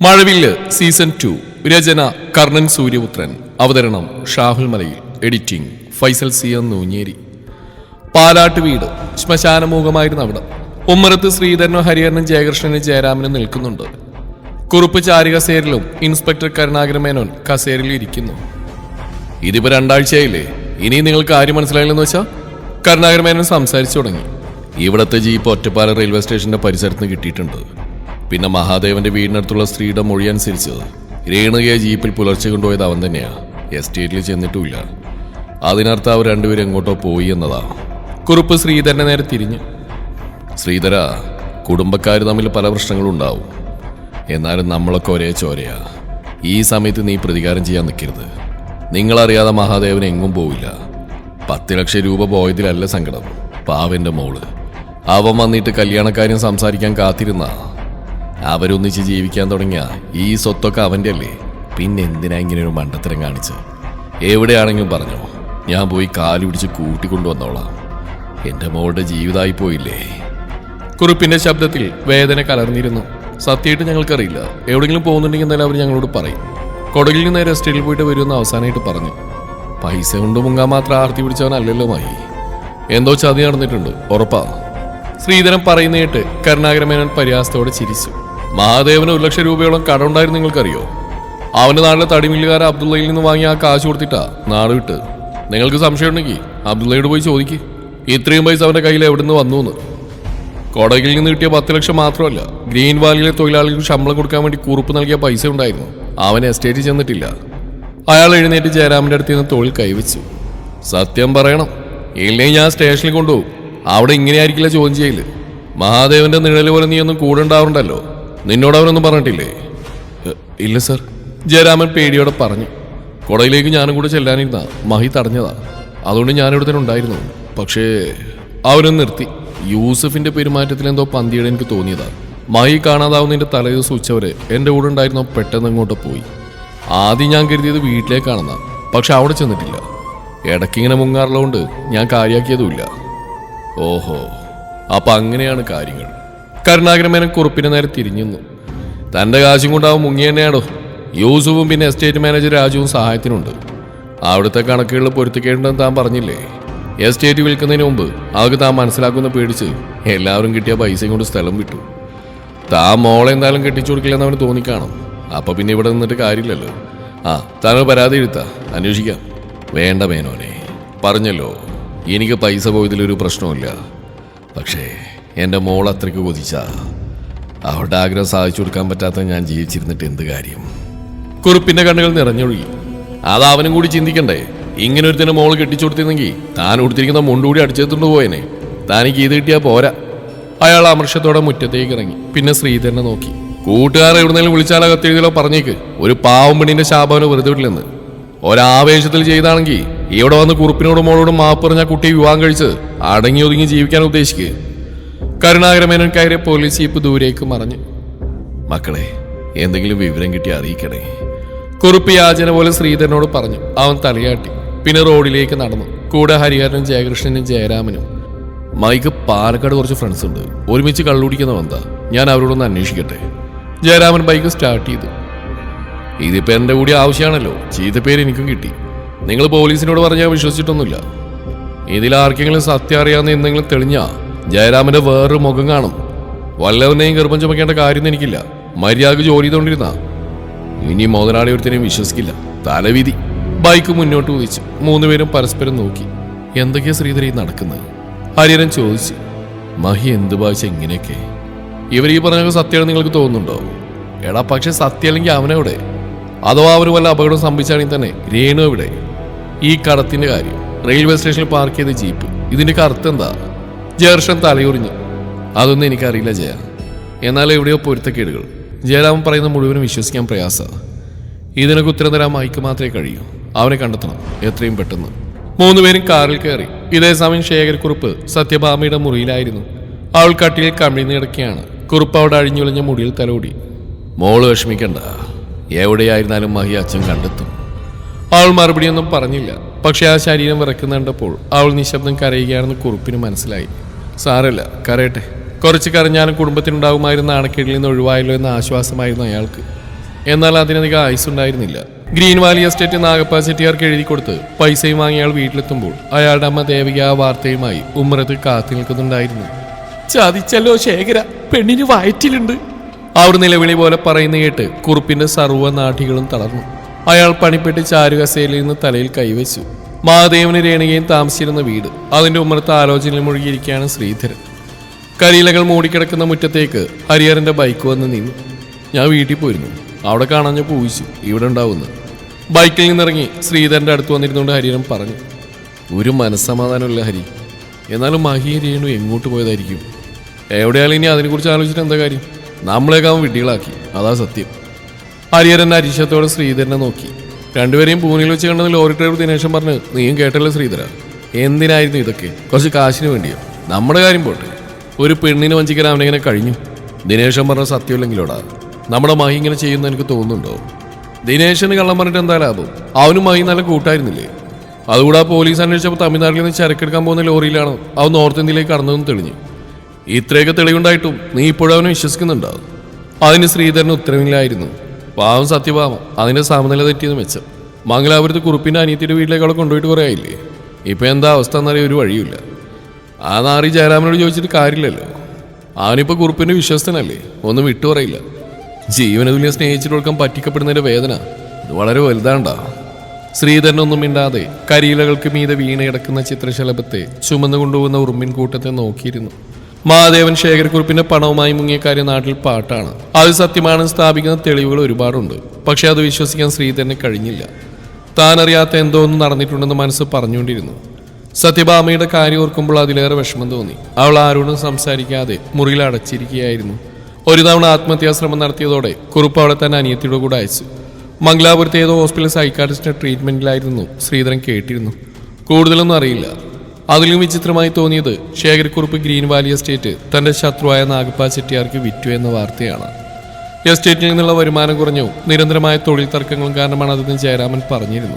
മഴവില്ല് season two. രചന കർണൻ സൂര്യപുത്രൻ. അവതരണം Shahul Malayil. Editing Faisal C M Noonjeri. Palatt വീട് ശ്മശാനമുഖമായിരുന്നു അവിടെ. ഉമ്മറത്ത് ശ്രീധരനും ഹരിഹരനും ജയകൃഷ്ണനും ജയരാമനും നിൽക്കുന്നുണ്ട്. കുറുപ്പ് ചാരി ഇൻസ്പെക്ടർ കരുണാകരൻ മേനോൻ കസേരയിൽ ഇരിക്കുന്നു. ഇതിപ്പോ രണ്ടാഴ്ചയായില്ലേ? ഇനി നിങ്ങൾക്ക് ആര് മനസ്സിലായില്ലെന്ന് വെച്ചാൽ കരുണാകരൻ മേനോൻ സംസാരിച്ചു തുടങ്ങി. ഇവിടത്തെ ജീപ്പ് ഒറ്റപ്പാല റെയിൽവേ സ്റ്റേഷന്റെ പരിസരത്ത് കിട്ടിയിട്ടുണ്ട്. പിന്നെ മഹാദേവന്റെ വീടിനടുത്തുള്ള സ്ത്രീയുടെ മൊഴി അനുസരിച്ച് രേണുകയെ ജീപ്പിൽ പുലർച്ചെ കൊണ്ടുപോയത് അവൻ തന്നെയാ. എസ്റ്റേറ്റിൽ ചെന്നിട്ടുമില്ല. അതിനർത്ഥം അവർ രണ്ടുപേരും എങ്ങോട്ടോ പോയി എന്നതാ. കുറുപ്പ് ശ്രീധരനെ നേരെ തിരിഞ്ഞു. ശ്രീധര കുടുംബക്കാർ തമ്മിൽ പല പ്രശ്നങ്ങളും ഉണ്ടാവും. എന്നാലും നമ്മളൊക്കെ ഒരേ ചോരയാ. ഈ സമയത്ത് നീ പ്രതികാരം ചെയ്യാൻ നിൽക്കരുത് നിങ്ങളറിയാതെ മഹാദേവൻ എങ്ങും പോവില്ല. പത്ത് ലക്ഷം രൂപ പോയതിലല്ല സങ്കടം. പാവന്റെ മോൾ. അവൻ വന്നിട്ട് കല്യാണക്കാര്യം സംസാരിക്കാൻ കാത്തിരുന്ന. അവരൊന്നിച്ച് ജീവിക്കാൻ തുടങ്ങിയ ഈ സ്വത്തൊക്കെ അവന്റെ അല്ലേ പിന്നെ എന്തിനാ ഇങ്ങനെ ഒരു മണ്ടത്തരം കാണിച്ച്? എവിടെയാണെങ്കിലും പറഞ്ഞോ. ഞാൻ പോയി കാലു പിടിച്ച് കൂട്ടിക്കൊണ്ടുവന്നോളാം. എന്റെ മോളുടെ ജീവിതമായി പോയില്ലേ? കുറിപ്പിന്റെ ശബ്ദത്തിൽ വേദന കലർന്നിരുന്നു. സത്യമായിട്ട് ഞങ്ങൾക്കറിയില്ല. എവിടെയെങ്കിലും പോകുന്നുണ്ടെങ്കിൽ എന്തായാലും അവർ ഞങ്ങളോട് പറയും. കൊടകിൽ നിന്ന് നേരെ സ്റ്റേഡിൽ പോയിട്ട് വരുമെന്ന് അവസാനമായിട്ട് പറഞ്ഞു. പൈസ കൊണ്ട് മുങ്ങാൻ മാത്രം ആർത്തി പിടിച്ചവനല്ലല്ലോ മായി എന്തോ ചതി നടന്നിട്ടുണ്ട്. ഉറപ്പാ. ശ്രീധരൻ പറയുന്ന കേട്ട് കരുണാകരമേനൻ പരിഹാസത്തോടെ ചിരിച്ചു. മഹാദേവന് ഒരു ലക്ഷം രൂപയോളം കടമുണ്ടായിരുന്നു നിങ്ങൾക്കറിയോ? അവന് നാട്ടിലെ തടിമില്ലുകാരൻ അബ്ദുള്ളയിൽ നിന്ന് വാങ്ങി ആ കാശ് കൊടുത്തിട്ടാ നാട് വിട്ട്. നിങ്ങൾക്ക് സംശയം ഉണ്ടെങ്കിൽ അബ്ദുള്ളയോട് പോയി ചോദിക്ക്. ഇത്രയും പൈസ അവന്റെ കയ്യിൽ എവിടെ നിന്ന് വന്നു എന്ന് കൊടകിൽ നിന്ന് കിട്ടിയ പത്ത് ലക്ഷം മാത്രമല്ല ഗ്രീൻ വാലിയിലെ തൊഴിലാളികൾക്ക് ശമ്പളം കൊടുക്കാൻ വേണ്ടി കുറിപ്പ് നൽകിയ പൈസ ഉണ്ടായിരുന്നു. അവൻ എസ്റ്റേറ്റിൽ ചെന്നിട്ടില്ല. അയാൾ എഴുന്നേറ്റ് ജയരാമന്റെ അടുത്ത് നിന്ന് തൊഴിൽ കൈവച്ചു. സത്യം പറയണം. ഇല്ലെങ്കിൽ ഞാൻ സ്റ്റേഷനിൽ കൊണ്ടുപോകും. അവിടെ ഇങ്ങനെയായിരിക്കില്ല ചോദ്യം ചെയ്യൽ. മഹാദേവന്റെ നിഴൽ പോലെ നീ ഒന്നും കൂടെ ഉണ്ടാവുണ്ടല്ലോ. നിന്നോട് അവനൊന്നും പറഞ്ഞിട്ടില്ലേ ഇല്ല സർ. ജയരാമൻ പേടിയോടെ പറഞ്ഞു. കൊടയിലേക്ക് ഞാനും കൂടെ ചെല്ലാനിരുന്ന മഹി തടഞ്ഞതാ. അതുകൊണ്ട് ഞാനിവിടെ തന്നെ ഉണ്ടായിരുന്നു. പക്ഷേ അവരൊന്ന് നിർത്തി. യൂസഫിന്റെ പെരുമാറ്റത്തിൽ എന്തോ പന്തിയുടെ എനിക്ക് തോന്നിയതാ. മഹി കാണാതാവുന്നതിന്റെ തലേദിവസം ഉച്ചവരെ എന്റെ കൂടെ ഉണ്ടായിരുന്നോ പെട്ടെന്ന് ഇങ്ങോട്ട് പോയി. ആദ്യം ഞാൻ കരുതിയത് വീട്ടിലേക്കാണെന്ന. പക്ഷെ അവിടെ ചെന്നിട്ടില്ല. ഇടയ്ക്കിങ്ങനെ മുങ്ങാറുള്ളതുകൊണ്ട് ഞാൻ കാര്യാക്കിയതുമില്ല. ഓഹോ. അപ്പൊ അങ്ങനെയാണ് കാര്യങ്ങൾ. കരുണാകരമേനൻ കുറുപ്പിന് നേരെ തിരിഞ്ഞു. തന്റെ കാശും കൊണ്ടാവും മുങ്ങി തന്നെയാണോ? യൂസുഫും പിന്നെ എസ്റ്റേറ്റ് മാനേജർ രാജുവും സഹായത്തിനുണ്ട്. അവിടുത്തെ കണക്കുകൾ പൊരുത്തിക്കേണ്ടെന്ന് താൻ പറഞ്ഞില്ലേ? എസ്റ്റേറ്റ് വിൽക്കുന്നതിന് മുമ്പ് അവർക്ക് താൻ മനസ്സിലാക്കുന്ന പേടിച്ച് എല്ലാവരും കിട്ടിയ പൈസ കൊണ്ട് സ്ഥലം വിട്ടു. താൻ മോളെ എന്തായാലും കെട്ടിച്ചു കൊടുക്കില്ലെന്ന് അവന് തോന്നിക്കാണും. അപ്പൊ പിന്നെ ഇവിടെ നിന്നിട്ട് കാര്യമില്ലല്ലോ. ആ താങ്കൾ പരാതി എഴുത്താ അന്വേഷിക്കാം. വേണ്ട മേനോനെ. പറഞ്ഞല്ലോ. എനിക്ക് പൈസ പോയതിലൊരു പ്രശ്നമില്ല പക്ഷേ എന്റെ മോൾ അത്രയ്ക്ക് കൊതിച്ച. അവളുടെ ആഗ്രഹം സാധിച്ചു കൊടുക്കാൻ പറ്റാത്ത ഞാൻ ജീവിച്ചിരുന്നിട്ട് എന്ത് കാര്യം? കുറുപ്പിന്റെ കണ്ണുകൾ നിറഞ്ഞൊഴുകി. അത് അവനും കൂടി ചിന്തിക്കണ്ടേ? ഇങ്ങനെ ഒരുത്തിന് മോൾ കെട്ടിച്ചു കൊടുത്തിരുന്നെങ്കിൽ താൻ കൊടുത്തിരിക്കുന്ന മുണ്ടുകൂടി അടിച്ചെത്തുകൊണ്ട് പോയേനെ. താനിക്ക് ഇത് കിട്ടിയാ പോരാ. അയാൾ അമർഷത്തോടെ മുറ്റത്തേക്ക് ഇറങ്ങി. പിന്നെ ശ്രീധരനെ നോക്കി. കൂട്ടുകാരെ എവിടുന്നേലും വിളിച്ചാലോ കത്തെഴുതിലോ പറഞ്ഞേക്ക്. ഒരു പാവം പെണ്ണിന്റെ ശാപവന് വെറുതെ വിടില്ലെന്ന് ഒരാവേശത്തിൽ ചെയ്താണെങ്കിൽ ഇവിടെ വന്ന് കുറുപ്പിനോടും മോളോടും മാപ്പ് പറഞ്ഞ കുട്ടി വിവാഹം കഴിച്ച് അടങ്ങി ഒതുങ്ങി ജീവിക്കാൻ ഉദ്ദേശിക്കുക കരുണാകരമേനൻ കയറിയ പോലീസ് ജീപ്പ് ദൂരേക്ക് മറഞ്ഞു. മക്കളെ എന്തെങ്കിലും വിവരം കിട്ടി അറിയിക്കണേ. കുറുപ്പ് യാചന പോലെ ശ്രീധരനോട് പറഞ്ഞു. അവൻ തലയാട്ടി. പിന്നെ റോഡിലേക്ക് നടന്നു. കൂടെ ഹരിഹരനും ജയകൃഷ്ണനും ജയരാമനും. മൈക്ക് പാലക്കാട് കുറച്ച് ഫ്രണ്ട്സ് ഉണ്ട്. ഒരുമിച്ച് കള്ളുടിക്കുന്ന വന്താ ഞാൻ അവരോടൊന്ന് അന്വേഷിക്കട്ടെ. ജയരാമൻ ബൈക്ക് സ്റ്റാർട്ട് ചെയ്തു. ഇതിപ്പോ എന്റെ കൂടി ആവശ്യമാണല്ലോ. പേര് എനിക്കും കിട്ടി. നിങ്ങൾ പോലീസിനോട് പറഞ്ഞാൽ വിശ്വസിച്ചിട്ടൊന്നുമില്ല. ഇതിൽ ആർക്കെങ്കിലും സത്യം അറിയാവുന്ന എന്തെങ്കിലും തെളിഞ്ഞാ ജയരാമന്റെ വേറൊരു മുഖം കാണും. വല്ലവനെയും ഗർഭം ചുമക്കേണ്ട കാര്യം എനിക്കില്ല. മര്യാദയ്ക്ക് ജോലി ചെയ്തോണ്ടിരുന്ന. ഇനി മുതലാളി ഒരുത്തിനെയും വിശ്വസിക്കില്ല. തലവിധി. ബൈക്ക് മുന്നോട്ട് കുതിച്ചു മൂന്നുപേരും പരസ്പരം നോക്കി. എന്തൊക്കെയാ ശ്രീധരി നടക്കുന്നത്? ഹരിഹരൻ ചോദിച്ചു. മഹി എന്ത് ഭാഷ ഇങ്ങനെയൊക്കെ? ഇവർ ഈ പറഞ്ഞ സത്യമാണ് നിങ്ങൾക്ക് തോന്നുന്നുണ്ടോ? എടാ പക്ഷെ സത്യമല്ലെങ്കിൽ അവനെവിടെ അഥവാ അവന് വല്ല അപകടം സംഭവിച്ചാണെങ്കിൽ തന്നെ രേണു എവിടെ? ഈ കടത്തിന്റെ കാര്യം. റെയിൽവേ സ്റ്റേഷനിൽ പാർക്ക് ചെയ്ത ജീപ്പ്. ഇതിന്റെ അർത്ഥം എന്താ ജേർഷൻ തലയുറിഞ്ഞു. അതൊന്നും എനിക്കറിയില്ല ജയ. എന്നാൽ എവിടെയോ പൊരുത്തക്കേടുകൾ ജയരാമൻ പറയുന്ന മുഴുവനും വിശ്വസിക്കാൻ പ്രയാസമാണ് ഇതിനൊക്കെ ഉത്തരം തരാൻ മൈക്ക് മാത്രമേ കഴിയൂ. അവനെ കണ്ടെത്തണം. എത്രയും പെട്ടെന്ന്. മൂന്നുപേരും കാറിൽ കയറി. ഇതേ സമയം ശേഖരക്കുറുപ്പ് സത്യഭാമയുടെ മുറിയിലായിരുന്നു. അവൾ കട്ടിയിൽ കമിഴ്ന്നു കിടക്കുകയാണ്. കുറുപ്പ് അവിടെ അഴിഞ്ഞുലഞ്ഞ മുടിയിൽ തലോടി. മോൾ വിഷമിക്കണ്ട. എവിടെയായിരുന്നാലും മഹി അച്ഛൻ കണ്ടെത്തും. അവൾ മറുപടിയൊന്നും പറഞ്ഞില്ല. പക്ഷെ ആ ശരീരം വിറക്കുന്ന കണ്ടപ്പോൾ അവൾ നിശബ്ദം കരയുകയാണെന്ന് കുറുപ്പിന് മനസ്സിലായി. സാരല്ല കരയട്ടെ. കുറച്ച് കരഞ്ഞാലും കുടുംബത്തിനുണ്ടാകുമായിരുന്ന അണക്കെട്ടിൽ നിന്ന് ഒഴിവായല്ലോ എന്ന ആശ്വാസമായിരുന്നു അയാൾക്ക്. എന്നാൽ അതിനധികം ആയുസ് ഉണ്ടായിരുന്നില്ല ഗ്രീൻ വാലി എസ്റ്റേറ്റ് നാഗപ്പ ചെട്ടിയാർക്ക് എഴുതി കൊടുത്ത് പൈസയും വാങ്ങി അയാൾ വീട്ടിലെത്തുമ്പോൾ അയാളുടെ അമ്മ ദേവിക ആ വാർത്തയുമായി ഉമ്മറത്ത് കാത്തു നിൽക്കുന്നുണ്ടായിരുന്നു. ചതിച്ചല്ലോ ശേഖര പെണ്ണിന് വയറ്റിലുണ്ട്. അവർ നിലവിളി പോലെ പറയുന്ന കേട്ട് കുറുപ്പിന്റെ സർവ നാഠികളും തളർന്നു. അയാൾ പണിപ്പെട്ട് ചാരുകസേലിൽ നിന്ന് തലയിൽ കൈവച്ചു. മഹാദേവന് രേണുകയും താമസിച്ചിരുന്ന വീട്. അതിന്റെ ഉമ്മർത്ത ആലോചനയിൽ മുഴുകിയിരിക്കുകയാണ് ശ്രീധരൻ. കരിയിലകൾ മൂടിക്കിടക്കുന്ന മുറ്റത്തേക്ക് ഹരിഹരന്റെ ബൈക്ക് വന്ന് നിന്നു. ഞാൻ വീട്ടിൽ പോയിരുന്നു. അവിടെ കാണാഞ്ഞ പൂവിച്ചു. ഇവിടെ ഉണ്ടാവുന്നു. ബൈക്കിൽ നിന്നിറങ്ങി ശ്രീധരന്റെ അടുത്ത് വന്നിരുന്നുകൊണ്ട് ഹരിഹരൻ പറഞ്ഞു ഒരു മനസ്സമാധാനമില്ല ഹരി. എന്നാലും മഹി രേണു എങ്ങോട്ട് പോയതായിരിക്കും? എവിടെയാലും ഇനി അതിനെക്കുറിച്ച് ആലോചിച്ചിട്ട് എന്താ കാര്യം? നമ്മളെയൊക്കെ അവൻ വിഡ്ഢികളാക്കി. അതാ സത്യം. ഹരിഹരൻ അരിശത്തോടെ ശ്രീധരനെ നോക്കി. രണ്ടുപേരെയും പൂനെയിൽ വെച്ച് കണ്ടെന്ന് ലോറി ഡ്രൈവർ ദിനേശൻ പറഞ്ഞ് നീയും കേട്ടല്ലോ ശ്രീധര? എന്തിനായിരുന്നു ഇതൊക്കെ? കുറച്ച് കാശിന് വേണ്ടിയോ? നമ്മുടെ കാര്യം പോട്ടെ. ഒരു പെണ്ണിനെ വഞ്ചിക്കാൻ അവനെങ്ങനെ കഴിഞ്ഞു. ദിനേശൻ പറഞ്ഞ സത്യമില്ലെങ്കിലോടാ. നമ്മുടെ മഹി ഇങ്ങനെ ചെയ്യുന്ന എനിക്ക് തോന്നുന്നുണ്ടോ? ദിനേശന് കള്ളം പറഞ്ഞിട്ട് എന്താ ലാഭം? അവനും മഹി നല്ല കൂട്ടായിരുന്നില്ലേ? അതുകൂടെ പോലീസ് അന്വേഷിച്ചപ്പോൾ തമിഴ്നാട്ടിൽ നിന്ന് ചരക്കെടുക്കാൻ പോകുന്ന ലോറിയിലാണ് അവൻ നോർത്ത് ഇന്ത്യയിലേക്ക് കടന്നതെന്ന് തെളിഞ്ഞു. ഇത്രയൊക്കെ തെളിവുണ്ടായിട്ടും നീ ഇപ്പോഴും അവനെ വിശ്വസിക്കുന്നുണ്ടാവും അതിന് ശ്രീധരന് ഉത്തരവില്ലായിരുന്നു. പാവം സത്യഭാവം അതിന്റെ സമനില തെറ്റിയെന്ന് മെച്ചം മംഗലാപുരത്ത് കുറുപ്പിന്റെ അനിയത്തിയുടെ വീട്ടിലേക്ക് അവളെ കൊണ്ടുപോയിട്ട് കുറേ ആയില്ലേ? ഇപ്പൊ എന്താ അവസ്ഥ എന്നറിയ ഒരു വഴിയില്ല ആ നാറി ജയരാമനോട് ചോദിച്ചിട്ട് കാര്യമില്ലല്ലോ. അവനിപ്പോ കുറുപ്പിന്റെ വിശ്വസ്തനല്ലേ? ഒന്നും വിട്ടു പറയില്ല. ജീവന തുല്യം സ്നേഹിച്ചിട്ട് കൊടുക്കാൻ പറ്റിക്കപ്പെടുന്നതിന്റെ വേദന ഇത് വളരെ വലുതാണ്ടാ. ശ്രീധരനൊന്നും മിണ്ടാതെ കരിയിലകൾക്ക് മീതെ വീണ് കിടക്കുന്ന ചിത്രശലഭത്തെ ചുമന്നുകൊണ്ടുപോകുന്ന ഉറുമ്പിൻ കൂട്ടത്തെ നോക്കിയിരുന്നു. മഹാദേവൻ ശേഖരക്കുറിപ്പിന്റെ പണവുമായി മുങ്ങിയ കാര്യം നാട്ടിൽ പാട്ടാണ്. അത് സത്യമാണെന്ന് സ്ഥാപിക്കുന്ന തെളിവുകൾ ഒരുപാടുണ്ട്. പക്ഷെ അത് വിശ്വസിക്കാൻ ശ്രീധരന് കഴിഞ്ഞില്ല. താൻ അറിയാത്ത എന്തോ ഒന്ന് നടന്നിട്ടുണ്ടെന്ന് മനസ്സ് പറഞ്ഞുകൊണ്ടിരുന്നു. സത്യഭാമയുടെ കാര്യം ഓർക്കുമ്പോൾ അതിലേറെ വിഷമം തോന്നി. അവൾ ആരോടും സംസാരിക്കാതെ മുറിയിൽ അടച്ചിരിക്കുകയായിരുന്നു. ഒരു തവണ ആത്മഹത്യാശ്രമം നടത്തിയതോടെ കുറുപ്പ് അവളെ തന്നെ അനിയത്തിയുടെ കൂടെ അയച്ചു. മംഗലാപുരത്തെ ഏതോ ഹോസ്പിറ്റൽ സൈക്കാട്രിസ്റ്റിന്റെ ട്രീറ്റ്മെന്റിലായിരുന്നു ശ്രീധരൻ കേട്ടിരുന്നു. കൂടുതലൊന്നും അറിയില്ല. അതിലും വിചിത്രമായി തോന്നിയത് ശേഖരക്കുറുപ്പ് ഗ്രീൻ വാലി എസ്റ്റേറ്റ് തന്റെ ശത്രുവായ നാഗപ്പ ചെട്ടിയാർക്ക് വിറ്റു എന്ന വാർത്തയാണ്. എസ്റ്റേറ്റിൽ നിന്നുള്ള വരുമാനം കുറഞ്ഞു. നിരന്തരമായ തൊഴിൽ തർക്കങ്ങളും കാരണമാണ് അതെന്ന് ജയരാമൻ പറഞ്ഞിരുന്നു.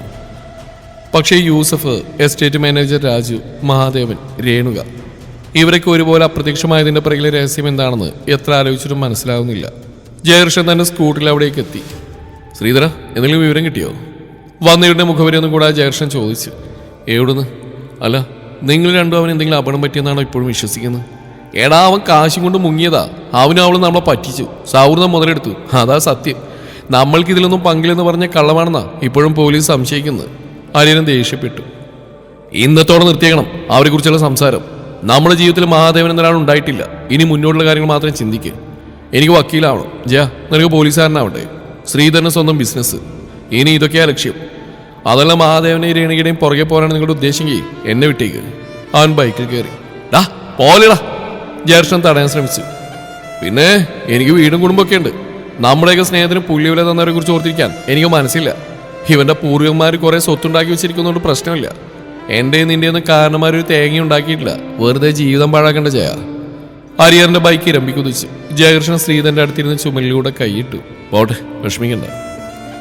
പക്ഷേ യൂസഫ് എസ്റ്റേറ്റ് മാനേജർ രാജു മഹാദേവൻ രേണുക ഇവരൊക്കെ ഒരുപോലെ അപ്രത്യക്ഷമായതിന്റെ പിറകിലെ രഹസ്യം എന്താണെന്ന് എത്ര ആലോചിച്ചിട്ടും മനസ്സിലാവുന്നില്ല. ജയകൃഷ്ണൻ തന്നെ സ്കൂട്ടിൽ അവിടേക്ക് എത്തി. ശ്രീധര എന്തെങ്കിലും വിവരം കിട്ടിയോ? വന്നവരുടെ മുഖവരെയൊന്നും കൂടാതെ ജയകൃഷ്ണൻ ചോദിച്ചു. എവിടുന്ന്? അല്ല നിങ്ങൾ രണ്ടും അവൻ എന്തെങ്കിലും അപകടം പറ്റിയെന്നാണോ ഇപ്പോഴും വിശ്വസിക്കുന്നത്? എടാ അവൻ കാശും കൊണ്ട് മുങ്ങിയതാ. അവനും അവളും നമ്മളെ പറ്റിച്ചു. സൗഹൃദം മുതലെടുത്തു. അതാ സത്യം. നമ്മൾക്ക് ഇതിലൊന്നും പങ്കില്ലെന്ന് പറഞ്ഞ കള്ളമാണെന്നാ ഇപ്പോഴും പോലീസ് സംശയിക്കുന്നത്. അരിയനും ദേഷ്യപ്പെട്ടു. ഇന്നത്തോടെ നിർത്തിയേക്കണം അവരെ കുറിച്ചുള്ള സംസാരം. നമ്മുടെ ജീവിതത്തിൽ മഹാദേവൻ എന്നൊരാൾ ഉണ്ടായിട്ടില്ല. ഇനി മുന്നോട്ടുള്ള കാര്യങ്ങൾ മാത്രം ചിന്തിക്കുക എനിക്ക് വക്കീലാവണം. ജയ നിനക്ക് പോലീസുകാരനാവട്ടെ. ശ്രീധരന് സ്വന്തം ബിസിനസ് ഇനി ഇതൊക്കെയാ ലക്ഷ്യം. അതല്ല മഹാദേവനെയും രേണുകയുടെയും പുറകെ പോരാണ് നിങ്ങളുടെ ഉദ്ദേശമെങ്കിൽ എന്നെ വിട്ടേക്ക്. അവൻ ബൈക്കിൽ കയറി ഡാ പോലെടാ. ജേർഷൻ തടയാൻ ശ്രമിച്ചു. പിന്നെ എനിക്ക് വീടും കുടുംബമൊക്കെ ഉണ്ട്. നമ്മുടെയൊക്കെ സ്നേഹത്തിന് പുല്ലുവില തന്നവരെ കുറിച്ച് ഓർത്തിരിക്കാൻ എനിക്ക് മനസ്സില്ല. ഇവന്റെ പൂർവികന്മാർ കുറെ സ്വത്തുണ്ടാക്കി വെച്ചിരിക്കുന്നതുകൊണ്ട് പ്രശ്നമില്ല. എന്റെ നിന്റെ കാരണന്മാർ ഒരു തേങ്ങ ഉണ്ടാക്കിയിട്ടില്ല. വെറുതെ ജീവിതം പാഴാക്കേണ്ട ജയ. ഹരിഹറിന്റെ ബൈക്ക് ഇരമ്പിക്കുതിച്ചു ജയകൃഷ്ണൻ ശ്രീധരന്റെ അടുത്തിരുന്ന് ചുമലിലൂടെ കൈയിട്ടു. പോട്ടെ വിഷമിക്കണ്ട.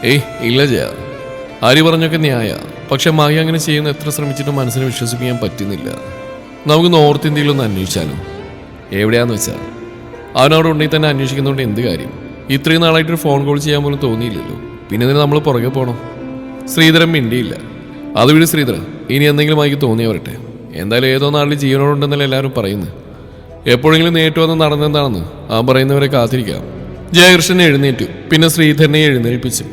ഏയ് ഇല്ല ജയ. ഹരി പറഞ്ഞൊക്കെ ന്യായ. പക്ഷെ മായ അങ്ങനെ ചെയ്യുന്ന എത്ര ശ്രമിച്ചിട്ടും മനസ്സിന് വിശ്വസിപ്പിക്കാൻ പറ്റുന്നില്ല. നമുക്ക് നോർത്ത് ഇന്ത്യയിലൊന്ന് അന്വേഷിച്ചാലോ? എവിടെയാന്ന് വെച്ചാൽ അവനവിടെ ഉണ്ടെങ്കിൽ തന്നെ അന്വേഷിക്കുന്നതുകൊണ്ട് എന്ത് കാര്യം? ഇത്രയും നാളായിട്ട് ഒരു ഫോൺ കോൾ ചെയ്യാൻ പോലും തോന്നിയില്ലല്ലോ. പിന്നെ ഇതിന് നമ്മൾ പുറകെ പോകണം ശ്രീധരൻ മിണ്ടിയില്ല. അത് വിട് ശ്രീധരൻ ഇനി എന്തെങ്കിലും ആയിക്ക് തോന്നിയ വരട്ടെ. എന്തായാലും ഏതോ നാളിൽ ജീവനോടുണ്ടെന്നല്ല എല്ലാവരും പറയുന്നത് എപ്പോഴെങ്കിലും നേരിട്ട് വന്ന് നടന്നെന്താണെന്ന് ആ പറയുന്നവരെ കാത്തിരിക്കാം. ജയകൃഷ്ണനെ എഴുന്നേറ്റു. പിന്നെ ശ്രീധരനെ എഴുന്നേൽപ്പിച്ചു.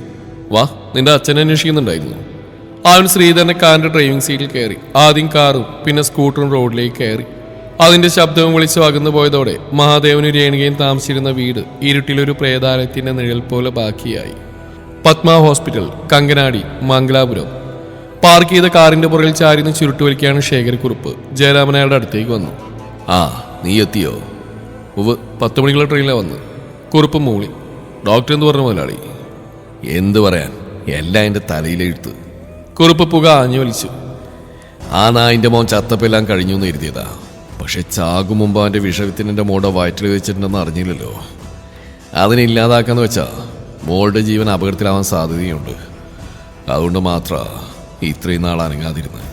വാ നിന്റെ അച്ഛനെ അന്വേഷിക്കുന്നുണ്ടായിരുന്നു. അവൻ ശ്രീധരനെ കാറിന്റെ ഡ്രൈവിംഗ് സീറ്റിൽ കയറി. ആദ്യം കാറും പിന്നെ സ്കൂട്ടറും റോഡിലേക്ക് കയറി. അതിന്റെ ശബ്ദവും വിളിച്ചു അകന്നു പോയതോടെ മഹാദേവനും രേണുകയും താമസിച്ചിരുന്ന വീട് ഇരുട്ടിലൊരു പ്രേതാലയത്തിന്റെ നിഴൽ പോലെ ബാക്കിയായി. പത്മ ഹോസ്പിറ്റൽ കങ്കനാടി മംഗലാപുരം. പാർക്ക് ചെയ്ത കാറിന്റെ പുറകിൽ ചാരിന്ന് ചുരുട്ട് വലിക്കുകയാണ് ശേഖരക്കുറുപ്പ്. ജയരാമൻ അയാളുടെ അടുത്തേക്ക് വന്നു. ആ നീ എത്തിയോ? ഉവ് പത്ത് മണിക്കുള്ള ട്രെയിനിലാണ് വന്ന് കുറുപ്പ് മൂളി. ഡോക്ടർ എന്ന് പറഞ്ഞ മുതലാളി? എന്ത് പറയാൻ? എല്ലാം എന്റെ തലയിലെഴുത്ത് കുറുപ്പ് പുക ആഞ്ഞു വലിച്ചു. ആ നായിന്റെ മോൻ ചത്തപ്പെല്ലാം കഴിഞ്ഞു എന്ന് എഴുതിയതാ. പക്ഷെ ചാകും മുമ്പ് അവന്റെ വിഷവിത്തിന് എന്റെ മോടെ വയറ്റിൽ വെച്ചിട്ടുണ്ടെന്ന് അറിഞ്ഞില്ലല്ലോ. അതിനെ ഇല്ലാതാക്കാന്ന് വെച്ചാ മോളുടെ ജീവൻ അപകടത്തിലാവാൻ സാധ്യതയുണ്ട്. അതുകൊണ്ട് മാത്രമാണ് ഇത്രയും നാൾ അനങ്ങാതിരുന്നത്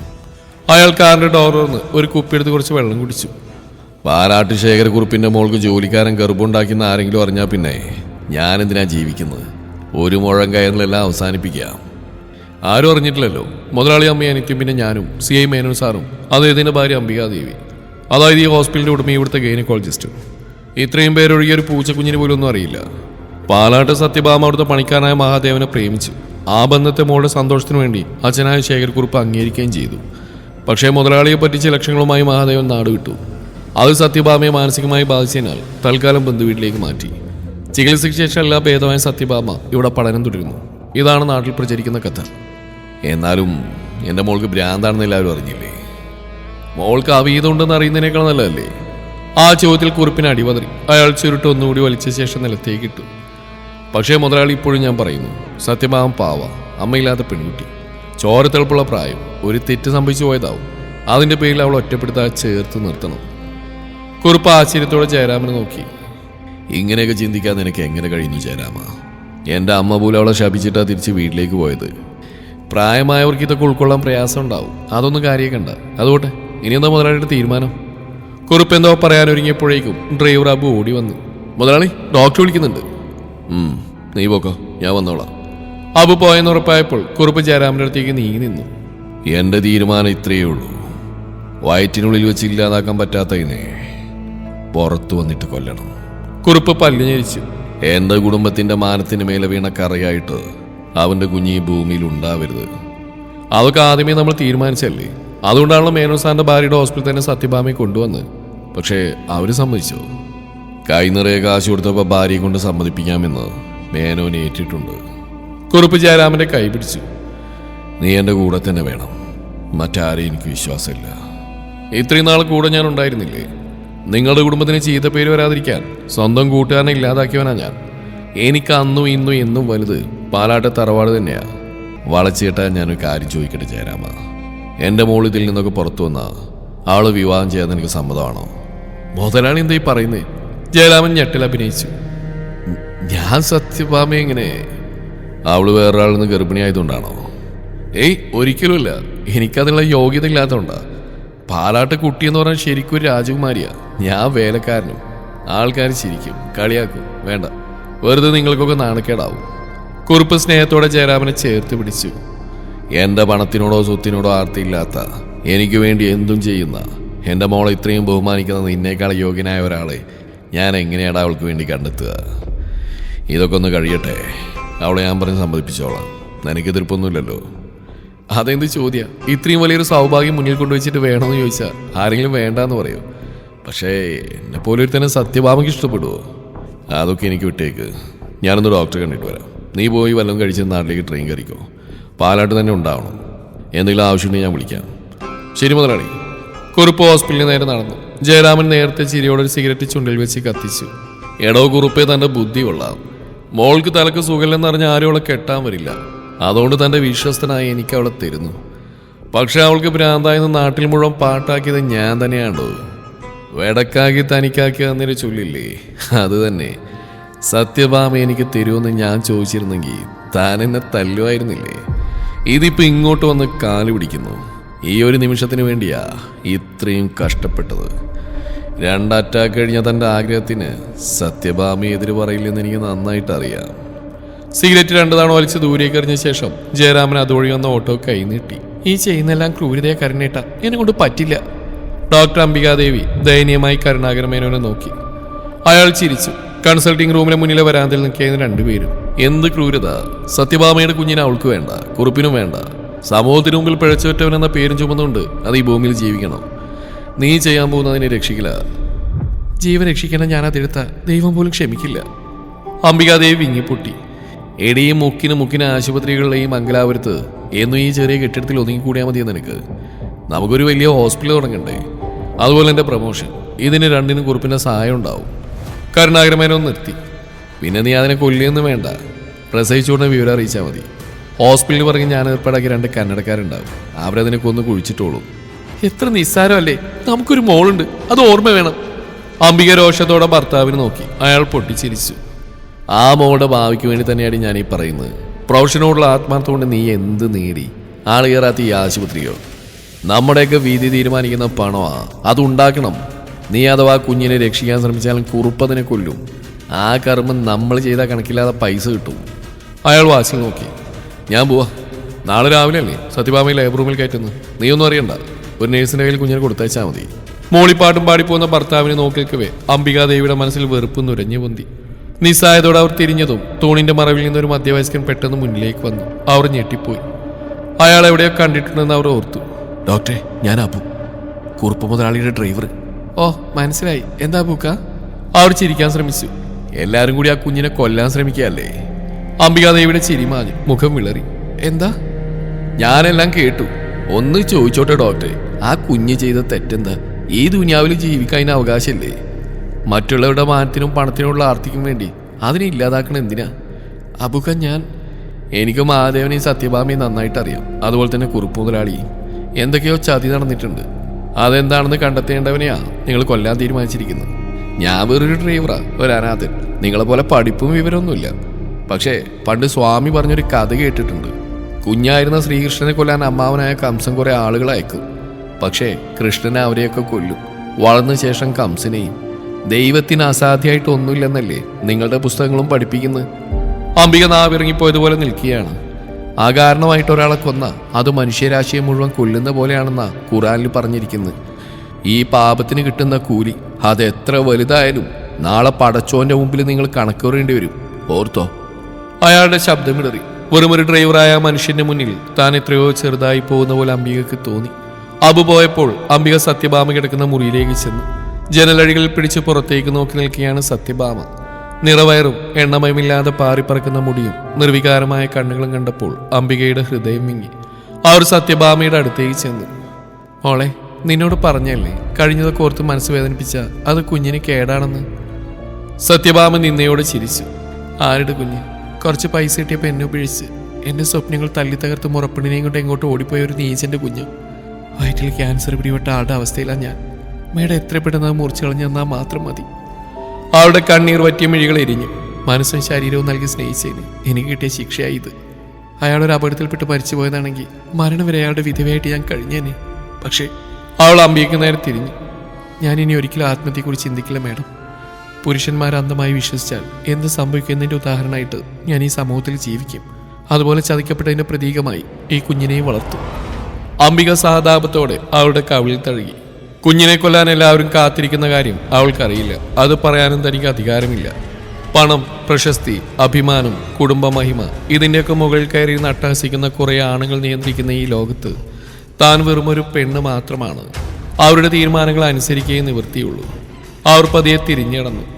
അയാൾ കാറിന്റെ ഡോർ തുറന്ന് ഒരു കുപ്പിയെടുത്ത് കുറച്ച് വെള്ളം കുടിച്ചു. പാലാട്ട് ശേഖരക്കുറിപ്പിന്റെ മോൾക്ക് ജോലിക്കാരൻ ഗർഭമുണ്ടാക്കുന്ന ആരെങ്കിലും അറിഞ്ഞാൽ പിന്നെ ഞാൻ എന്തിനാ ജീവിക്കുന്നത്? ഒരു മുഴം കയറിലെല്ലാം അവസാനിപ്പിക്കാം. ആരും അറിഞ്ഞിട്ടില്ലല്ലോ. മുതലാളി അമ്മ അനിത്യം പിന്നെ ഞാനും സി ഐ മേനോൻ സാറും അദ്ദേഹത്തിന്റെ ഭാര്യ അംബികാദേവി അതായത് ഈ ഹോസ്പിറ്റലിന്റെ ഉടമ ഇവിടുത്തെ ഗൈനക്കോളജിസ്റ്റും. ഇത്രയും പേരൊഴുകിയ ഒരു പൂച്ചക്കുഞ്ഞിന് പോലും ഒന്നും അറിയില്ല. പാലാട്ട് സത്യഭാമ അവിടുത്തെ പണിക്കാരനായ മഹാദേവനെ പ്രേമിച്ചു ആ ബന്ധത്തെ മോളുടെ സന്തോഷത്തിനു വേണ്ടി അച്ഛനായ ശേഖരക്കുറിപ്പ് അംഗീകരിക്കുകയും ചെയ്തു. പക്ഷേ മുതലാളിയെ പറ്റിച്ച ലക്ഷങ്ങളുമായി മഹാദേവൻ നാട് വിട്ടു അത് സത്യഭാമയെ മാനസികമായി ബാധിച്ചതിനാൽ തൽക്കാലം ബന്ധുവീട്ടിലേക്ക് മാറ്റി. ചികിത്സയ്ക്ക് ശേഷം എല്ലാ ഭേദമായ സത്യഭാമ ഇവിടെ പഠനം തുടരുന്നു. ഇതാണ് നാട്ടിൽ പ്രചരിക്കുന്ന കഥ. എന്നാലും എന്റെ മോൾക്ക് ഭ്രാന്താണെന്ന് എല്ലാവരും അറിഞ്ഞില്ലേ? മോൾക്ക് അവീതം ഉണ്ടെന്ന് അറിയുന്നതിനേക്കാൾ നല്ലതല്ലേ? ആ ചോദ്യത്തിൽ കുറിപ്പിന് അടിവതറി അയാൾ ചുരുട്ട് ഒന്നുകൂടി വലിച്ച ശേഷം നിലത്തേക്ക് ഇട്ടു. പക്ഷേ മുതലാളി ഇപ്പോഴും ഞാൻ പറയുന്നു സത്യഭാമം പാവ അമ്മയില്ലാത്ത പെൺകുട്ടി. ചോരത്തിളപ്പുള്ള പ്രായം ഒരു തെറ്റ് സംഭവിച്ചു പോയതാവും. അതിന്റെ പേരിൽ അവൾ ഒറ്റപ്പെടുത്താൻ ചേർത്ത് നിർത്തണം. കുറിപ്പ് ആശ്ചര്യത്തോടെ ജയരാമനെ നോക്കി. ഇങ്ങനെയൊക്കെ ചിന്തിക്കാൻ നിനക്ക് എങ്ങനെ കഴിയുന്നു ജയരാമ? എന്റെ അമ്മ പോലും അവളെ ശപിച്ചിട്ടാ തിരിച്ച് വീട്ടിലേക്ക് പോയത്. പ്രായമായവർക്ക് ഇതൊക്കെ ഉൾക്കൊള്ളാൻ പ്രയാസം ഉണ്ടാവും. അതൊന്നും കാര്യക്കണ്ട അതുകൊട്ടെ ഇനി എന്താ മുതലാളിയുടെ തീരുമാനം? കുറിപ്പ് എന്തോ പറയാൻ ഒരുങ്ങിയപ്പോഴേക്കും ഡ്രൈവർ അബു ഓടി വന്നു. മുതലാളി ഡോക്ടർ വിളിക്കുന്നുണ്ട്. നീ പോക്കോ ഞാൻ വന്നോളാം. അബു പോയെന്ന് ഉറപ്പായപ്പോൾ കുറിപ്പ് ജയരാമന്റെ അടുത്തേക്ക് നീങ്ങി നിന്നു. എന്റെ തീരുമാനം ഇത്രയേ ഉള്ളൂ. വയറ്റിനുള്ളിൽ വെച്ച് ഇല്ലാതാക്കാൻ പറ്റാത്തതിനെ പുറത്തു വന്നിട്ട് കൊല്ലണം. കുറിപ്പ് പല്ലിഞ്ഞിരിച്ചു ഞരിച്ചു. എന്റെ കുടുംബത്തിന്റെ മാനത്തിന് മേലെ വീണ കറയായിട്ട് അവന്റെ കുഞ്ഞ് ഈ ഭൂമിയിൽ ഉണ്ടാവരുത്. അതൊക്കെ ആദ്യമേ നമ്മൾ തീരുമാനിച്ചല്ലേ? അതുകൊണ്ടാണല്ലോ മേനോ സാറിന്റെ ഭാര്യയുടെ ഹോസ്പിറ്റലിൽ തന്നെ സത്യഭാമയെ കൊണ്ടുവന്ന്. പക്ഷേ അവർ സമ്മതിച്ചു? കൈ നിറയെ കാശ് കൊടുത്തപ്പോൾ ഭാര്യയെ കൊണ്ട് സമ്മതിപ്പിക്കാമെന്ന് മേനോൻ ഏറ്റിട്ടുണ്ട്. കുറുപ്പ് ജയരാമന്റെ കൈ പിടിച്ചു. നീ എന്റെ കൂടെ തന്നെ വേണം. മറ്റാരെയും എനിക്ക് വിശ്വാസമില്ല. ഇത്രയും നാൾ കൂടെ ഞാൻ ഉണ്ടായിരുന്നില്ലേ? നിങ്ങളുടെ കുടുംബത്തിന് ചീത്ത പേര് വരാതിരിക്കാൻ സ്വന്തം കൂട്ടുകാരനെ ഇല്ലാതാക്കിയവനാ ഞാൻ. എനിക്ക് അന്നും ഇന്നും എന്നും വലുത് പാലാട്ട തറവാട് തന്നെയാ. വളച്ചേട്ടാ ഞാനൊരു കാര്യം ചോദിക്കട്ടെ ജയരാമ. എന്റെ മോൾ ഇതിൽ നിന്നൊക്കെ പുറത്തു വന്നാ ആൾ വിവാഹം ചെയ്യാൻ എനിക്ക് സമ്മതമാണോ? മുതലാളി എന്താ ഈ പറയുന്നേ? ജയരാമൻ ഞെട്ടിൽ അഭിനയിച്ചു. ഞാൻ സത്യഭാമ എങ്ങനെ? അവൾ വേറൊരാളിൽ നിന്ന് ഗർഭിണി ആയതുകൊണ്ടാണോ ഏയ് ഒരിക്കലുമില്ല. എനിക്കതിനുള്ള യോഗ്യത ഇല്ലാത്തതുകൊണ്ടാ പാലാട്ട് കുട്ടിയെന്ന് പറഞ്ഞാൽ ശരിക്കും ഒരു രാജകുമാരിയാ. ഞാൻ വേലക്കാരനും. ആൾക്കാർ ചിരിക്കും കളിയാക്കും. വേണ്ട. വെറുതെ നിങ്ങൾക്കൊക്കെ നാണക്കേടാവും. കുറുപ്പ് സ്നേഹത്തോടെ ജയരാമനെ ചേർത്ത് പിടിച്ചു. എന്റെ പണത്തിനോടോ സ്വത്തിനോടോ ആർത്തിയില്ലാത്ത എനിക്ക് വേണ്ടി എന്തും ചെയ്യുന്ന എന്റെ മോളെ ഇത്രയും ബഹുമാനിക്കുന്ന നിന്നേക്കാൾ യോഗ്യനായ ഒരാളെ ഞാൻ എങ്ങനെയാണ് അവൾക്ക് വേണ്ടി കണ്ടെത്തുക? ഇതൊക്കെ ഒന്ന് കഴിയട്ടെ. അവളെ ഞാൻ പറഞ്ഞ് സമ്മതിപ്പിച്ചോളാം. നിനക്ക് എതിർപ്പൊന്നുമില്ലല്ലോ. അതെന്ത് ചോദ്യ? ഇത്രയും വലിയൊരു സൗഭാഗ്യം മുന്നിൽ കൊണ്ടുവച്ചിട്ട് വേണമെന്ന് ചോദിച്ചാൽ ആരെങ്കിലും വേണ്ടാന്ന് പറയൂ? പക്ഷേ എന്നെ പോലെ ഒരു തന്നെ സത്യഭാമയ്ക്ക് ഇഷ്ടപ്പെടുവോ? അതൊക്കെ എനിക്ക് വിട്ടേക്ക്. ഞാനൊന്ന് ഡോക്ടറെ കണ്ടിട്ട് വരാം. നീ പോയി വല്ലതും കഴിച്ച് നാട്ടിലേക്ക് ട്രെയിൻ കയറിക്കോ. പാലാട്ട് തന്നെ ഉണ്ടാവണം. എന്തെങ്കിലും ആവശ്യമുണ്ടെങ്കിൽ ഞാൻ വിളിക്കാം. ശരി മുതലാളി. കുറുപ്പ് ഹോസ്പിറ്റലിൽ നേരെ നടന്നു. ജയരാമൻ നേരത്തെ ചിരിയോടെ ഒരു സിഗരറ്റ് ചുണ്ടിൽ വെച്ച് കത്തിച്ചു. എടോ കുറുപ്പേ തന്റെ ബുദ്ധി കൊള്ളാം. മോൾക്ക് തലക്ക് സുഖമില്ലെന്ന് അറിഞ്ഞ ആരും അവളെ കെട്ടാൻ വരില്ല. അതുകൊണ്ട് തന്റെ വിശ്വസ്തനായി എനിക്ക് അവളെ തരുന്നു. പക്ഷെ അവൾക്ക് ഭ്രാന്തായെന്ന് നാട്ടിൽ മുഴുവൻ പാട്ടാക്കിയത് ഞാൻ തന്നെയാണ് വെടക്കാക്കി തനിക്കാക്കി എന്നൊരു ചൊല്ലില്ലേ? അത് തന്നെ. സത്യഭാമ എനിക്ക് തരുമെന്ന് ഞാൻ ചോദിച്ചിരുന്നെങ്കിൽ താൻ എന്നെ തല്ലുമായിരുന്നില്ലേ? ഇതിപ്പോൾ ഇങ്ങോട്ട് വന്ന് കാൽ പിടിക്കുന്നു. ഈ ഒരു നിമിഷത്തിന് വേണ്ടിയാ ഇത്രയും കഷ്ടപ്പെട്ടത്. രണ്ട് അറ്റാക്ക് കഴിഞ്ഞ തന്റെ ആഗ്രഹത്തിന് സത്യഭാമ എതിര് പറയില്ലെന്ന് എനിക്ക് നന്നായിട്ട് അറിയാം സിഗരറ്റ് രണ്ടു തവണ വലിച്ച് ദൂരേക്ക് എറിഞ്ഞ ശേഷം ജയരാമൻ അതുവഴി വന്ന ഓട്ടോ കൈ നീട്ടി. ഈ ചെയ്യുന്നെല്ലാം ക്രൂരതയെ കരുണേട്ട. എന്നെ കൊണ്ട് പറ്റില്ല. ഡോക്ടർ അംബികാദേവി ദയനീയമായി കരുണാകരമേനോനെ നോക്കി. അയാൾ ചിരിച്ചു. കൺസൾട്ടിംഗ് റൂമിലെ മുന്നിലെ വരാന്തയിൽ നിൽക്കുന്ന രണ്ടുപേരും എന്ത് ക്രൂരത? സത്യഭാമയുടെ കുഞ്ഞിനെ അവൾക്ക് വേണ്ട കുറുപ്പിനും വേണ്ട. സമൂഹത്തിന് മുമ്പിൽ പിഴച്ചുപറ്റവൻ എന്ന പേരും ചുമന്നുകൊണ്ട് അത് ഈ ഭൂമിയിൽ ജീവിക്കണം. നീ ചെയ്യാൻ പോകുന്നതിനെ രക്ഷിക്കില്ല. ജീവൻ രക്ഷിക്കണം ഞാൻ അതെടുത്ത ദൈവം പോലും ക്ഷമിക്കില്ല. അംബികാദേവി വിങ്ങിപ്പൊട്ടി. എടിയും മുക്കിന് മുക്കിന് ആശുപത്രികളിലെയും മംഗലാപുരത്ത് എന്നും ഈ ചെറിയ കെട്ടിടത്തിൽ ഒതുങ്ങിക്കൂടിയാൽ മതിയെന്ന് നിനക്ക്. നമുക്കൊരു വലിയ ഹോസ്പിറ്റൽ തുടങ്ങണ്ടേ? അതുപോലെ എന്റെ പ്രൊമോഷൻ. ഇതിന് രണ്ടിനും കുറിപ്പിന്റെ സഹായം ഉണ്ടാവും കരുണാകരമേനോ നിർത്തി. പിന്നെ നീ അതിനെ കൊല്ലിയൊന്നും വേണ്ട. പ്രസവിച്ചുകൊണ്ട് വിവരം അറിയിച്ചാൽ മതി. ഹോസ്പിറ്റലിൽ പറഞ്ഞ് ഞാൻ ഏർപ്പാടാക്കി രണ്ട് കന്നടക്കാരുണ്ടാവും. അവരതിനെ കൊന്ന് കുഴിച്ചിട്ടോളും. എത്ര നിസ്സാരമല്ലേ നമുക്കൊരു മോളുണ്ട്. അത് ഓർമ്മ വേണം. അംബിക രോഷത്തോടെ ഭർത്താവിനെ നോക്കി. അയാൾ പൊട്ടിച്ചിരിച്ചു. ആ മോളുടെ ഭാവിക്ക് വേണ്ടി തന്നെയാണ് ഞാൻ ഈ പറയുന്നത്. പ്രൊഫഷനോടുള്ള ആത്മാർത്ഥം കൊണ്ട് നീ എന്ത് നേടി? ആൾ കയറാത്ത ഈ ആശുപത്രിയോ? നമ്മുടെയൊക്കെ വീതി തീരുമാനിക്കുന്ന പണമാ. അതുണ്ടാക്കണം നീ അഥവാ കുഞ്ഞിനെ രക്ഷിക്കാൻ ശ്രമിച്ചാലും കുറുപ്പതിനെ കൊല്ലും. ആ കർമ്മം നമ്മൾ ചെയ്ത കണക്കില്ലാതെ പൈസ കിട്ടും. അയാൾ വാശി നോക്കി. ഞാൻ പോവാ. നാളെ രാവിലെ അല്ലേ? സത്യഭാമയിൽ ലേബർ റൂമിൽ കയറ്റുന്നു. നീ ഒന്നും അറിയണ്ട. ഒരു നേഴ്സിന്റെ കയ്യിൽ കുഞ്ഞിനെ കൊടുത്തയച്ചാൽ മതി. മോളിപ്പാട്ടും പാടിപ്പോകുന്ന ഭർത്താവിനെ നോക്കിക്കവേ. അംബികാദേവിയുടെ മനസ്സിൽ വെറുപ്പ് നുരഞ്ഞു പൊന്തി. നിസ്സായതോടെ അവർ തിരിഞ്ഞതും തൂണിന്റെ മറവിൽ നിന്ന് ഒരു മധ്യവയസ്കൻ പെട്ടെന്ന് മുന്നിലേക്ക് വന്നു. അവർ ഞെട്ടിപ്പോയി. അയാൾ എവിടെയോ കണ്ടിട്ടുണ്ടെന്ന് അവർ ഓർത്തു. ഡോക്ടറെ ഞാൻ അബു. കുറുപ്പ് മുതലാളിയുടെ ഡ്രൈവർ. ഓ മനസ്സിലായി. എന്താ ബുക്ക അവർ ചിരിക്കാൻ ശ്രമിച്ചു. എല്ലാരും കൂടി ആ കുഞ്ഞിനെ കൊല്ലാൻ ശ്രമിക്കുകയല്ലേ? അംബികാദേവിയുടെ ചിരി മാഞ്ഞു. മുഖം വിളറി. എന്താ? ഞാനെല്ലാം കേട്ടു. ഒന്ന് ചോദിച്ചോട്ടെ ഡോക്ടറെ. ആ കുഞ്ഞ് ചെയ്ത തെറ്റെന്താ? ഈ ദുനിയാവിൽ ജീവിക്കാൻ അവകാശമില്ലേ? മറ്റുള്ളവരുടെ മാനത്തിനും പണത്തിനുമുള്ള ആർത്തിക്കും വേണ്ടി അതിനെ ഇല്ലാതാക്കണം എന്തിനാ? അബുക്ക ഞാൻ എനിക്ക് മഹാദേവനെയും സത്യഭാമയും നന്നായിട്ട് അറിയാം അതുപോലെ തന്നെ കുറുപ്പ് മുതലാളിയും. എന്തൊക്കെയോ ചതി നടന്നിട്ടുണ്ട്. അതെന്താണെന്ന് കണ്ടെത്തേണ്ടവനെയാ നിങ്ങൾ കൊല്ലാൻ തീരുമാനിച്ചിരിക്കുന്നത്. ഞാൻ വേറൊരു ഡ്രൈവറാ ഒരു അനാഥൻ. നിങ്ങളെ പോലെ പഠിപ്പും വിവരമൊന്നുമില്ല. പക്ഷേ പണ്ട് സ്വാമി പറഞ്ഞൊരു കഥ കേട്ടിട്ടുണ്ട്. കുഞ്ഞായിരുന്ന ശ്രീകൃഷ്ണനെ കൊല്ലാൻ അമ്മാവനായ കംസൻ കുറെ ആളുകൾ അയക്കും. പക്ഷേ കൃഷ്ണനെ അവരെയൊക്കെ കൊല്ലും. വളർന്ന ശേഷം കംസനെയും ദൈവത്തിന് അസാധ്യമായിട്ട് ഒന്നുമില്ലെന്നല്ലേ നിങ്ങളുടെ പുസ്തകങ്ങളും പഠിപ്പിക്കുന്നത് അംബിക നാവിറങ്ങിപ്പോയതുപോലെ നിൽക്കുകയാണ്. ആ കാരണമായിട്ട് ഒരാളെ കൊന്ന അത് മനുഷ്യരാശിയെ മുഴുവൻ കൊല്ലുന്ന പോലെയാണെന്നാ ഖുറാനിൽ പറഞ്ഞിരിക്കുന്നത് ഈ പാപത്തിന് കിട്ടുന്ന കൂലി അത് എത്ര വലുതായാലും നാളെ പടച്ചോന്റെ മുമ്പിൽ നിങ്ങൾ കണക്കേറേണ്ടി വരും. ഓർത്തോ? അയാളുടെ ശബ്ദമിടറി. ഒരു ഡ്രൈവറായ മനുഷ്യന്റെ മുന്നിൽ താൻ എത്രയോ ചെറുതായി പോകുന്ന പോലെ അംബികക്ക് തോന്നി. അബു പോയപ്പോൾ അംബിക സത്യഭാമ കിടക്കുന്ന മുറിയിലേക്ക് ചെന്നു. ജനലഴികളിൽ പിടിച്ച് പുറത്തേക്ക് നോക്കി നിൽക്കുകയാണ് സത്യഭാമ. നിറവയറും എണ്ണമയമില്ലാതെ പാറിപ്പറക്കുന്ന മുടിയും നിർവികാരമായ കണ്ണുകളും കണ്ടപ്പോൾ അംബികയുടെ ഹൃദയം വിങ്ങി. അവർ സത്യഭാമയുടെ അടുത്തേക്ക് ചെന്നു. മോളെ നിന്നോട് പറഞ്ഞല്ലേ? കഴിഞ്ഞതൊക്കെ ഓർത്ത് മനസ്സ് വേദനിപ്പിച്ച അത് കുഞ്ഞിന് കേടാണെന്ന്? സത്യഭാമ നിന്നയോട് ചിരിച്ചു. ആരുടെ കുഞ്ഞ്? കുറച്ച് പൈസ കിട്ടിയപ്പോൾ എന്നെ പിഴിച്ച് എന്റെ സ്വപ്നങ്ങൾ തല്ലി തകർത്ത് മുറപ്പിണിനെയും കൊണ്ട് എങ്ങോട്ട് ഓടിപ്പോയ ഒരു നീച്ചന്റെ കുഞ്ഞ്. വയറ്റിൽ ക്യാൻസർ പിടിപെട്ട ആളുടെ അവസ്ഥയിലാണ് ഞാൻ. മേഡം എത്ര പെട്ടെന്ന് മുറിച്ചു കളഞ്ഞെന്നാൽ മാത്രം മതി. അവളുടെ കണ്ണീർ പറ്റിയ മിഴികൾ എരിഞ്ഞു. മനസ്സും ശരീരവും നൽകി സ്നേഹിച്ചതിന് എനിക്ക് കിട്ടിയ ശിക്ഷയായി ഇത്. അയാളൊരു അപകടത്തിൽപ്പെട്ട് മരിച്ചു പോയതാണെങ്കിൽ മരണം വരെ അയാളുടെ വിധവയായിട്ട് ഞാൻ കഴിഞ്ഞേനെ. പക്ഷേ അവൾ അമ്പിയേക്ക് നേരെ തിരിഞ്ഞു. ഞാൻ ഇനി ഒരിക്കലും ആത്മഹത്യയെക്കുറിച്ച് ചിന്തിക്കില്ല മേഡം. പുരുഷന്മാർ അന്ധമായി വിശ്വസിച്ചാൽ എന്ത് സംഭവിക്കുന്നതിന്റെ ഉദാഹരണമായിട്ട് ഞാൻ ഈ സമൂഹത്തിൽ ജീവിക്കും. അതുപോലെ ചതിക്കപ്പെട്ടതിന്റെ പ്രതീകമായി ഈ കുഞ്ഞിനെയും വളർത്തും. അംബിക സഹതാപത്തോടെ അവളുടെ കവിളിൽ തഴുകി. കുഞ്ഞിനെ കൊല്ലാൻ എല്ലാവരും കാത്തിരിക്കുന്ന കാര്യം അവൾക്കറിയില്ല. അത് പറയാനും തനിക്ക് അധികാരമില്ല. പണം പ്രശസ്തി അഭിമാനം കുടുംബമഹിമ ഇതിന്റെയൊക്കെ മുകളിൽ കയറി നട്ടഹസിക്കുന്ന കുറേ ആണുങ്ങൾ നിയന്ത്രിക്കുന്ന ഈ ലോകത്ത് താൻ വെറുമൊരു പെണ്ണ് മാത്രമാണ്. അവരുടെ തീരുമാനങ്ങൾ അനുസരിക്കുകയും നിവൃത്തിയുള്ളൂ. അവർ പതിയെ തിരിഞ്ഞടന്നു